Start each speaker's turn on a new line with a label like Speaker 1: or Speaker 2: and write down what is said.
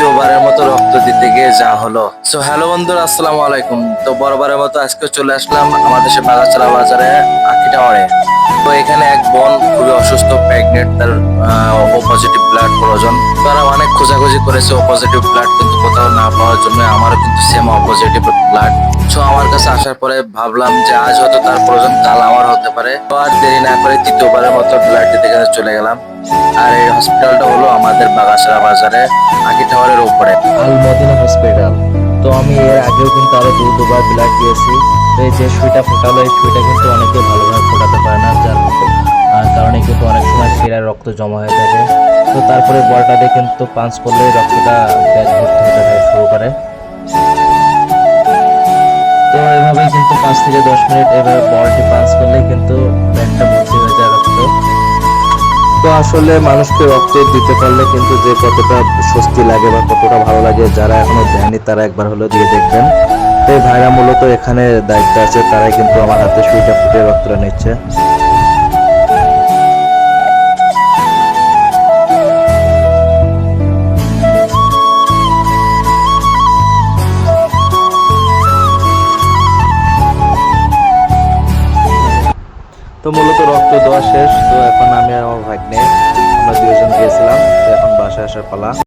Speaker 1: তৃতীয়বারের মতো রক্ত দিতে গিয়ে যা হলো। সো হ্যালো বন্ধুরা, আসসালামু আলাইকুম। তো বরাবরের মতো আজকে চলে আসলাম আমাদের সে বাগাছড়া বাজারে আখি টাওয়ারে। তো এখানে এক বোন খুবই অসুস্থ প্রেগনেন্ট তার ও পজিটিভ ব্লাড প্রয়োজন। তারা অনেক খোঁজাখুঁজি করেছে ও পজিটিভ ব্লাড কিন্তু কোথাও না পাওয়ার জন্য আমারও কিন্তু same O positive blood so আমার কাছে আসার পরে ভাবলাম যে আজ হয়তো তার প্রয়োজন, কাল আমার হতে পারে। তো আর দেরি না করে তৃতীয়বারের মতো ব্লাড চলে গেলাম। আর এই হসপিটালটা হলো আমাদের বাগাসরা বাজারে আগে টাওয়ারের উপরে।
Speaker 2: আল মদিনা হসপিটাল তো আমি এর আগেও কিন্তু আরও দু, দুবার ব্লাড দিয়েছি। তো এই যে সুইটা ফোটালো, এই সুইটা কিন্তু অনেকে ভালোভাবে ফোটাতে পারে না, যার কারণে কিন্তু অনেক সময় শিরায় রক্ত জমা হয়ে থাকে। তো তারপরে বলটা দিয়ে কিন্তু পাঞ্চ করলে রক্তটা ব্যাগ ভর্তি হতে থাকে শুরু করে। তো এভাবেই কিন্তু পাঁচ থেকে দশ মিনিট এভাবে বলটি পাঞ্চ করলেই কিন্তু তো আসলে মানুষকে রক্ত দিতে পারলে কিন্তু যে কতটা স্বস্তি লাগে বা কতটা ভালো লাগে, যারা এখনও দেয়নি তারা একবার হলেও দিয়ে দেখবেন। তো এই ভাইরা মূলত এখানে দায়িত্ব আছে, তারাই কিন্তু আমার হাতে সুইটা ফুটে রক্তটা নিচ্ছে। তো মূলত রক্ত দেওয়া শেষ, তো এখন আমি আমার ভাগ্নে, আমরা দুজন গিয়েছিলাম, তো এখন বাসায় আসার পালা।